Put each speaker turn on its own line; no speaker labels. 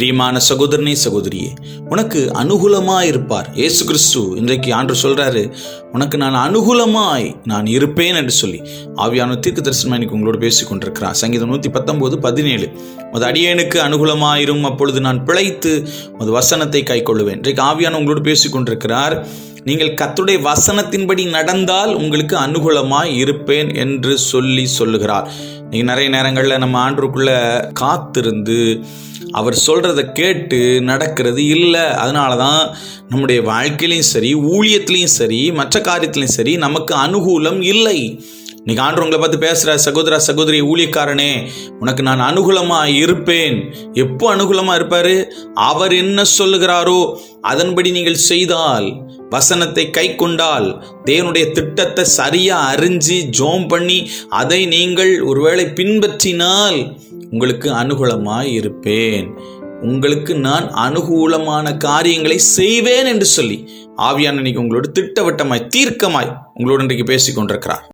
பிரியமான சகோதரனே சகோதரியே உனக்கு அனுகூலமாய் இருப்பார் இயேசு கிறிஸ்து இன்றைக்கு ஆண்டு சொல்றாரு உனக்கு நான் அனுகூலமாய் நான் இருப்பேன் என்று சொல்லி. ஆவியான தீர்க்க தரிசனம் இன்னைக்கு உங்களோடு பேசிக் கொண்டிருக்கிறார் சங்கீதம் நூற்றி பத்தொம்போது பதினேழு. அது அடியேனுக்கு அனுகூலமாயிரும் அப்பொழுது நான் பிழைத்து அது வசனத்தை கை கொள்ளுவேன். இன்றைக்கு ஆவியான உங்களோடு பேசிக் கொண்டிருக்கிறார் நீங்கள் கத்துடைய வசனத்தின்படி நடந்தால் உங்களுக்கு அனுகூலமாய் இருப்பேன் என்று சொல்லி சொல்லுகிறார். நீங்க நிறைய நேரங்களில் நம்ம ஆண்டுக்குள்ள காத்திருந்து அவர் சொல்கிறத கேட்டு நடக்கிறது இல்லை. அதனால தான் நம்முடைய வாழ்க்கையிலையும் சரி ஊழியத்திலையும் சரி மற்ற காரியத்திலையும் சரி நமக்கு அனுகூலம் இல்லை. இன்னைக்கு ஆண்டு உங்களை பார்த்து பேசுகிற சகோதர சகோதரி ஊழியக்காரனே உனக்கு நான் அனுகூலமாக இருப்பேன். எப்போ அனுகூலமாக இருப்பார்? அவர் என்ன சொல்லுகிறாரோ அதன்படி நீங்கள் செய்தால் வசனத்தை கை கொண்டால் தேவனுடைய திட்டத்தை சரியாக அறிஞ்சு ஜோம் பண்ணி அதை நீங்கள் ஒருவேளை பின்பற்றினால் உங்களுக்கு அனுகூலமாய் இருப்பேன். உங்களுக்கு நான் அனுகூலமான காரியங்களை செய்வேன் என்று சொல்லி ஆவியான இன்னைக்கு உங்களோட திட்டவட்டமாய் தீர்க்கமாய் உங்களோடு இன்றைக்கு பேசிக் கொண்டிருக்கிறார்